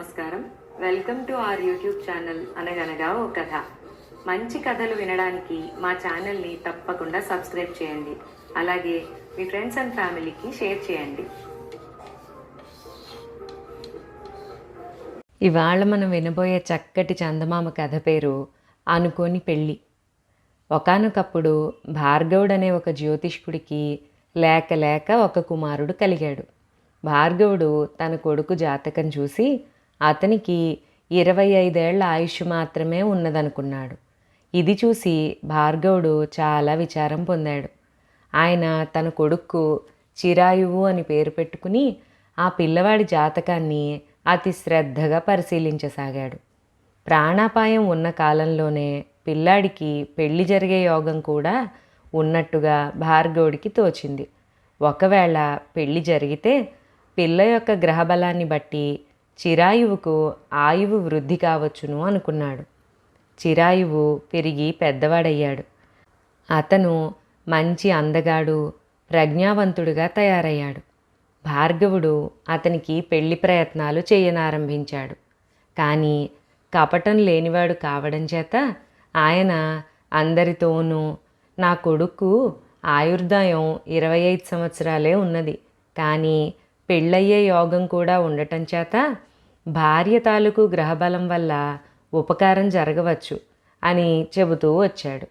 నమస్కారం. Welcome to our YouTube channel అనగనగా ఓ కథ. మంచి కథలు వినడానికి మా ఛానల్ని తప్పకుండా సబ్స్క్రైబ్ చేయండి. అలాగే మీ ఫ్రెండ్స్ అండ్ ఫ్యామిలీకి షేర్ చేయండి. ఇవాళ మనం వినబోయే చక్కటి చందమామ కథ పేరు అనుకోని పెళ్ళి. ఒకానొకప్పుడు భార్గవుడు అనే ఒక జ్యోతిష్కుడికి లేక లేక ఒక కుమారుడు కలిగాడు. భార్గవుడు తన కొడుకు జాతకం చూసి అతనికి ఇరవై ఐదేళ్ళ ఆయుష్ మాత్రమే ఉన్నదనుకున్నాడు. ఇది చూసి భార్గవుడు చాలా విచారం పొందాడు. ఆయన తన కొడుక్కు చిరాయువు అని పేరు పెట్టుకుని ఆ పిల్లవాడి జాతకాన్ని అతి శ్రద్ధగా పరిశీలించసాగాడు. ప్రాణాపాయం ఉన్న కాలంలోనే పిల్లాడికి పెళ్ళి జరిగే యోగం కూడా ఉన్నట్టుగా భార్గవుడికి తోచింది. ఒకవేళ పెళ్ళి జరిగితే పిల్ల యొక్క గ్రహబలాన్ని బట్టి చిరాయువుకు ఆయువు వృద్ధి కావచ్చును అనుకున్నాడు. చిరాయువు పెరిగి పెద్దవాడయ్యాడు. అతను మంచి అందగాడు ప్రజ్ఞావంతుడుగా తయారయ్యాడు. భార్గవుడు అతనికి పెళ్ళి ప్రయత్నాలు చేయనారంభించాడు. కానీ కపటం లేనివాడు కావడం చేత ఆయన అందరితోనూ నా కొడుకు ఆయుర్దాయం ఇరవై ఐదు సంవత్సరాలే ఉన్నది. కానీ పెళ్ళయ్యే యోగం కూడా ఉండటం చేత భార్య తాలూకు గ్రహబలం వల్ల ఉపకారం జరగవచ్చు అని చెబుతూ వచ్చాడు.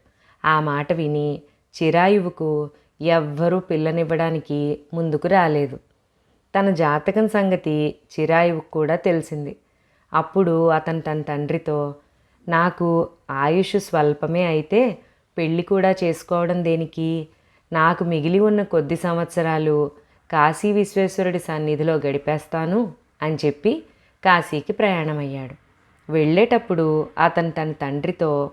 ఆ మాట విని చిరాయువుకు ఎవ్వరూ పిల్లనివ్వడానికి ముందుకు రాలేదు. తన జాతకం సంగతి చిరాయువుకు కూడా తెలిసింది. అప్పుడు అతను తన తండ్రితో నాకు ఆయుష్ స్వల్పమే అయితే పెళ్ళి కూడా చేసుకోవడం దేనికి? నాకు మిగిలి ఉన్న కొద్ది సంవత్సరాలు కాశీ విశ్వేశ్వరుడి సన్నిధిలో గడిపేస్తాను అని చెప్పి కాశీకి ప్రయాణమయ్యాడు. వెళ్ళేటప్పుడు అతను తన తండ్రితో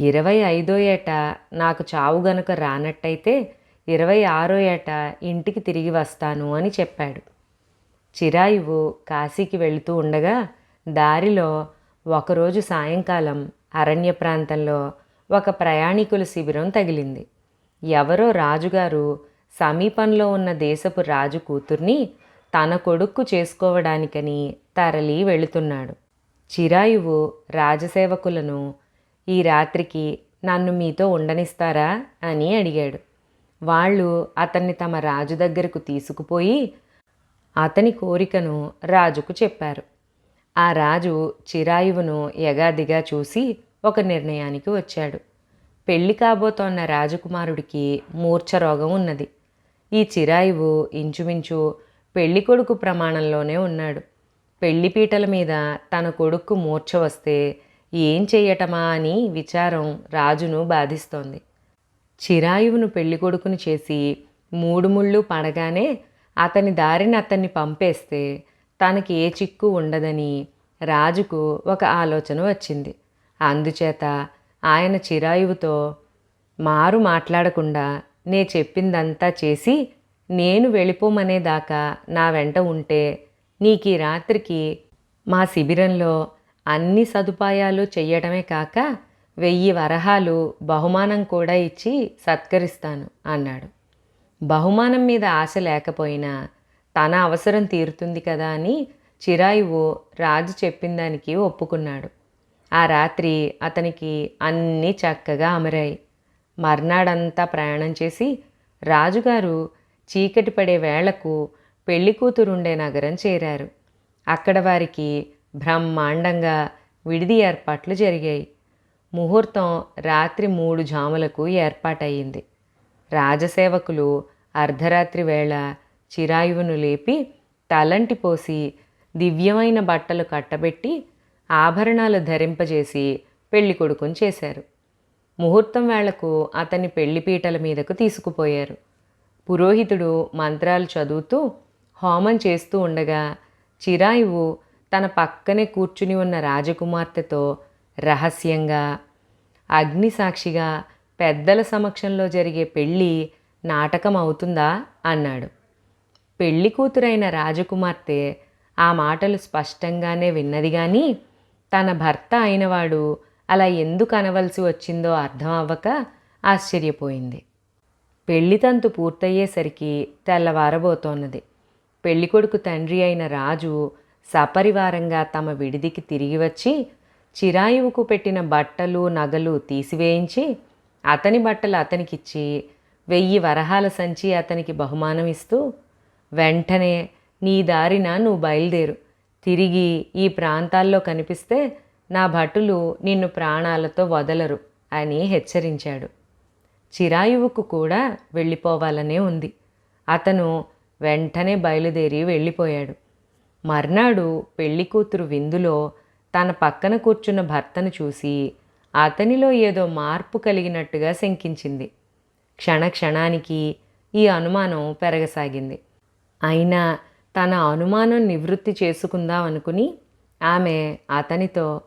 ఇరవై ఐదో ఏట నాకు చావు గనుక రానట్టయితే ఇరవై ఆరో ఏట ఇంటికి తిరిగి వస్తాను అని చెప్పాడు. చిరాయువు కాశీకి వెళుతూ ఉండగా దారిలో ఒకరోజు సాయంకాలం అరణ్య ప్రాంతంలో ఒక ప్రయాణికుల శిబిరం తగిలింది. ఎవరో రాజుగారు సమీపంలో ఉన్న దేశపు రాజు కూతుర్ని తన కొడుక్కు చేసుకోవడానికని తరలి వెళుతున్నాడు. చిరాయువు రాజసేవకులను ఈ రాత్రికి నన్ను మీతో ఉండనిస్తారా అని అడిగాడు. వాళ్ళు అతన్ని తమ రాజు దగ్గరకు తీసుకుపోయి అతని కోరికను రాజుకు చెప్పారు. ఆ రాజు చిరాయువును యగాదిగా చూసి ఒక నిర్ణయానికి వచ్చాడు. పెళ్ళి కాబోతోన్న రాజకుమారుడికి మూర్ఛ రోగం ఉన్నది. ఈ చిరాయువు ఇంచుమించు పెళ్ళి కొడుకు ప్రమాణంలోనే ఉన్నాడు. పెళ్ళిపీటల మీద తన కొడుకు మూర్ఛ వస్తే ఏం చెయ్యటమా అని విచారం రాజును బాధిస్తోంది. చిరాయువును పెళ్ళి కొడుకుని చేసి మూడు ముళ్ళు పడగానే అతని దారిని అతన్ని పంపేస్తే తనకి ఏ చిక్కు ఉండదని రాజుకు ఒక ఆలోచన వచ్చింది. అందుచేత ఆయన చిరాయువుతో మారు మాట్లాడకుండా నే చెప్పిందంతా చేసి నేను వెళ్ళిపోమనేదాకా నా వెంట ఉంటే నీకు ఈ రాత్రికి మా శిబిరంలో అన్ని సదుపాయాలు చెయ్యడమే కాక వెయ్యి వరహాలు బహుమానం కూడా ఇచ్చి సత్కరిస్తాను అన్నాడు. బహుమానం మీద ఆశ లేకపోయినా తన అవసరం తీరుతుంది కదా అని చిరాయువు రాజు చెప్పిన దానికి ఒప్పుకున్నాడు. ఆ రాత్రి అతనికి అన్నీ చక్కగా అమరాయి. మర్నాడంతా ప్రయాణం చేసి రాజుగారు చీకటి పడే వేళకు పెళ్ళి కూతురుండే నగరం చేరారు. అక్కడ వారికి బ్రహ్మాండంగా విడిది ఏర్పాట్లు జరిగాయి. ముహూర్తం రాత్రి మూడు జాములకు ఏర్పాటయ్యింది. రాజసేవకులు అర్ధరాత్రి వేళ చిరాయువును లేపి తలంటి పోసి దివ్యమైన బట్టలు కట్టబెట్టి ఆభరణాలు ధరింపజేసి పెళ్ళి కొడుకుని చేశారు. ముహూర్తం వేళకు అతన్ని పెళ్ళిపీటల మీదకు తీసుకుపోయారు. పురోహితుడు మంత్రాలు చదువుతూ హోమం చేస్తూ ఉండగా చిరాయువు తన పక్కనే కూర్చుని ఉన్న రాజకుమార్తెతో రహస్యంగా అగ్నిసాక్షిగా పెద్దల సమక్షంలో జరిగే పెళ్ళి నాటకం అవుతుందా అన్నాడు. పెళ్ళి కూతురైన రాజకుమార్తె ఆ మాటలు స్పష్టంగానే విన్నది కానీ తన భర్త అయినవాడు అలా ఎందుకు అనవలసి వచ్చిందో అర్థం అవ్వక ఆశ్చర్యపోయింది. పెళ్ళితంతు పూర్తయ్యేసరికి తెల్లవారబోతోన్నది. పెళ్ళికొడుకు తండ్రి అయిన రాజు సపరివారంగా తమ విడిదికి తిరిగి వచ్చి చిరాయువుకు పెట్టిన బట్టలు నగలు తీసివేయించి అతని బట్టలు అతనికిచ్చి వెయ్యి వరహాల సంచి అతనికి బహుమానం ఇస్తూ వెంటనే నీ దారిన నువ్వు బయలుదేరు. తిరిగి ఈ ప్రాంతాల్లో కనిపిస్తే నా భటులు నిన్ను ప్రాణాలతో వదలరు అని హెచ్చరించాడు. చిరాయువుకు కూడా వెళ్ళిపోవాలనే ఉంది. అతను వెంటనే బయలుదేరి వెళ్ళిపోయాడు. మర్నాడు పెళ్ళి కూతురు విందులో తన పక్కన కూర్చున్న భర్తను చూసి అతనిలో ఏదో మార్పు కలిగినట్టుగా శంకించింది. క్షణ క్షణానికి ఈ అనుమానం పెరగసాగింది. అయినా తన అనుమానం నివృత్తి చేసుకుందాం అనుకుని ఆమె అతనితో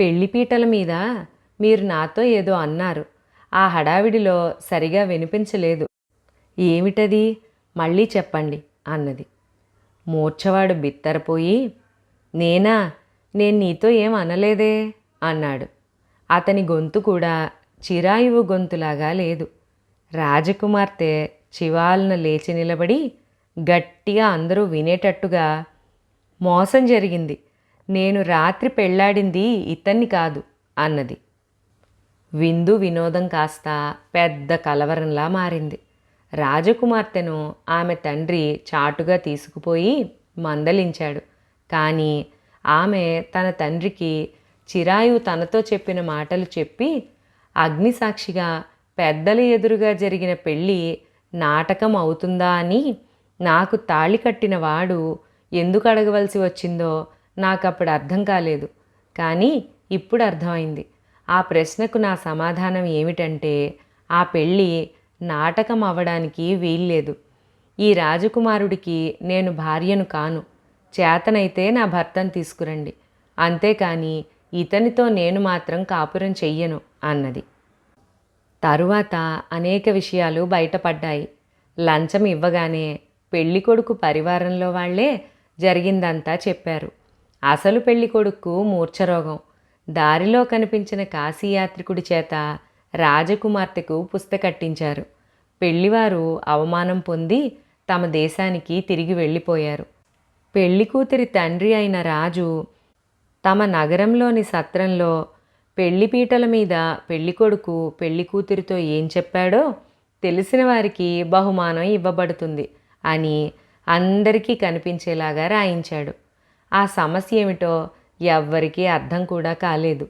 పెళ్ళిపీటల మీద మీరు నాతో ఏదో అన్నారు. ఆ హడావిడిలో సరిగా వినిపించలేదు. ఏమిటది? మళ్ళీ చెప్పండి అన్నది. మూర్ఛవాడు బిత్తరపోయి నేనా? నేను నీతో ఏం అనలేదే అన్నాడు. అతని గొంతు కూడా చిరాయువు గొంతులాగా లేదు. రాజకుమార్తె చివాలన లేచి నిలబడి గట్టిగా అందరూ వినేటట్టుగా మోసం జరిగింది. నేను రాత్రి పెళ్ళాడింది ఇతన్ని కాదు అన్నది. విందు వినోదం కాస్త పెద్ద కలవరంలా మారింది. రాజకుమార్తెను ఆమె తండ్రి చాటుగా తీసుకుపోయి మందలించాడు. కానీ ఆమె తన తండ్రికి చిరాయు తనతో చెప్పిన మాటలు చెప్పి అగ్నిసాక్షిగా పెద్దల ఎదురుగా జరిగిన పెళ్ళి నాటకం అవుతుందా అని నాకు తాళి కట్టినవాడు ఎందుకు అడగవలసి వచ్చిందో నాకు అప్పుడు అర్థం కాలేదు. కానీ ఇప్పుడు అర్థమైంది. ఆ ప్రశ్నకు నా సమాధానం ఏమిటంటే ఆ పెళ్ళి నాటకం అవ్వడానికి వీల్లేదు. ఈ రాజకుమారుడికి నేను భార్యను కాను. చేతనైతే నా భర్తను తీసుకురండి. అంతేకాని ఇతనితో నేను మాత్రం కాపురం చెయ్యను అన్నది. తరువాత అనేక విషయాలు బయటపడ్డాయి. లంచం ఇవ్వగానే పెళ్ళికొడుకు పరివారంలో వాళ్ళే జరిగిందంతా చెప్పారు. అసలు పెళ్ళికొడుకు మూర్ఛరోగం. దారిలో కనిపించిన కాశీయాత్రికుడి చేత రాజకుమార్తెకు పుస్తకట్టించారు పెళ్ళివారు అవమానం పొంది తమ దేశానికి తిరిగి వెళ్ళిపోయారు. పెళ్ళి కూతురి తండ్రి అయిన రాజు తమ నగరంలోని సత్రంలో పెళ్ళిపీటల మీద పెళ్ళికొడుకు పెళ్ళికూతురితో ఏం చెప్పాడో తెలిసిన వారికి బహుమానం ఇవ్వబడుతుంది అని అందరికీ కనిపించేలాగా రాయించాడు. ఆ సమస్య ఏమిటో ఎవ్వరికీ అర్థం కూడా కాలేదు.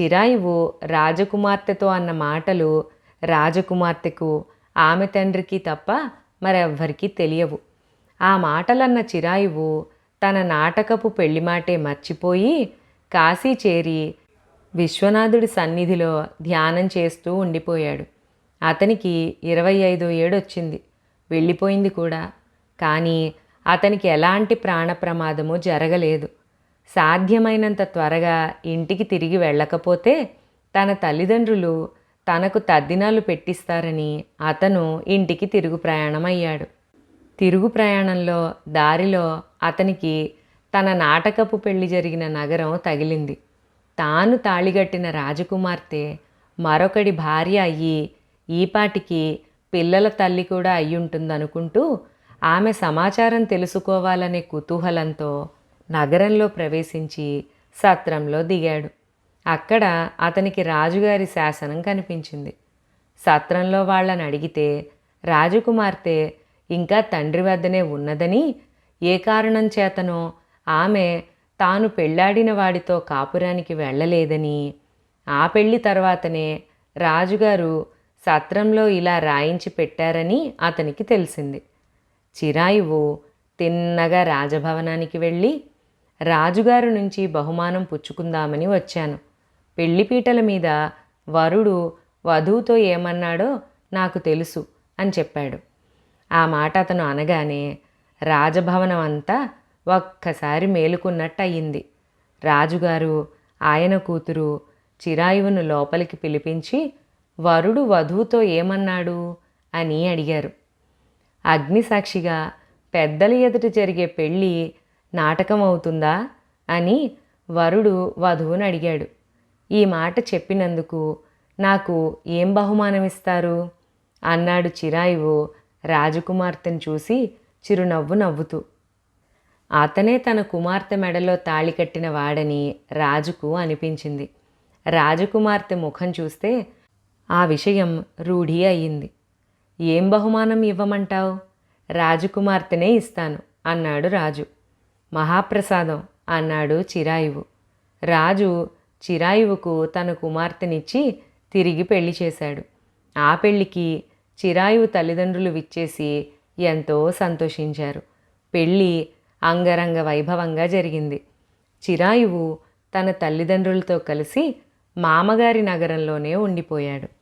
చిరాయువు రాజకుమార్తెతో అన్న మాటలు రాజకుమార్తెకు ఆమె తండ్రికి తప్ప మరెవ్వరికీ తెలియవు. ఆ మాటలన్న చిరాయువు తన నాటకపు పెళ్ళి మాటే మర్చిపోయి కాశీ చేరి విశ్వనాథుడి సన్నిధిలో ధ్యానం చేస్తూ ఉండిపోయాడు. అతనికి ఇరవై ఐదో ఏడొచ్చింది. వెళ్ళిపోయింది కూడా. కానీ అతనికి ఎలాంటి ప్రాణ ప్రమాదము జరగలేదు. సాధ్యమైనంత త్వరగా ఇంటికి తిరిగి వెళ్ళకపోతే తన తల్లిదండ్రులు తనకు తద్దినాలు పెట్టిస్తారని అతను ఇంటికి తిరుగు ప్రయాణమయ్యాడు తిరుగు ప్రయాణంలో దారిలో అతనికి తన నాటకపు పెళ్ళి జరిగిన నగరం తగిలింది. తాను తాళిగట్టిన రాజకుమార్తె మరొకడి భార్య అయ్యి ఈపాటికి పిల్లల తల్లి కూడా అయ్యుంటుందనుకుంటూ ఆమె సమాచారం తెలుసుకోవాలనే కుతూహలంతో నగరంలో ప్రవేశించి సత్రంలో దిగాడు. అక్కడ అతనికి రాజుగారి శాసనం కనిపించింది. సత్రంలో వాళ్ళని అడిగితే రాజకుమార్తె ఇంకా తండ్రి వద్దనే ఉన్నదని ఏ కారణం చేతనో ఆమె తాను పెళ్ళాడిన వాడితో కాపురానికి వెళ్ళలేదని ఆ పెళ్ళి తర్వాతనే రాజుగారు సత్రంలో ఇలా రాయించి పెట్టారని అతనికి తెలిసింది. చిరాయువు తిన్నగా రాజభవనానికి వెళ్ళి రాజుగారు నుంచి బహుమానం పుచ్చుకుందామని వచ్చాను. పెళ్ళిపీటల మీద వరుడు వధువుతో ఏమన్నాడో నాకు తెలుసు అని చెప్పాడు. ఆ మాట అతను అనగానే రాజభవనం అంతా ఒక్కసారి మేలుకున్నట్టు అయ్యింది రాజుగారు ఆయన కూతురు చిరాయువును లోపలికి పిలిపించి వరుడు వధువుతో ఏమన్నాడు? అని అడిగారు. అగ్నిసాక్షిగా పెద్దల ఎదుట జరిగే పెళ్ళి నాటకం అవుతుందా అని వరుడు వధువుని అడిగాడు. ఈ మాట చెప్పినందుకు నాకు ఏం బహుమానం ఇస్తారు అన్నాడు చిరాయువు రాజకుమార్తెను చూసి చిరునవ్వు నవ్వుతూ. అతనే తన కుమార్తె మెడలో తాళి కట్టిన వాడని రాజుకు అనిపించింది. రాజకుమార్తె ముఖం చూస్తే ఆ విషయం రూఢి అయ్యింది. ఏం బహుమానం ఇవ్వమంటావు? రాజకుమార్తెనే ఇస్తాను అన్నాడు రాజు. మహాప్రసాదం అన్నాడు చిరాయువు. రాజు చిరాయువుకు తన కుమార్తెనిచ్చి తిరిగి పెళ్ళి చేశాడు. ఆ పెళ్ళికి చిరాయువు తల్లిదండ్రులు విచ్చేసి ఎంతో సంతోషించారు. పెళ్ళి అంగరంగ వైభవంగా జరిగింది. చిరాయువు తన తల్లిదండ్రులతో కలిసి మామగారి నగరంలోనే ఉండిపోయాడు.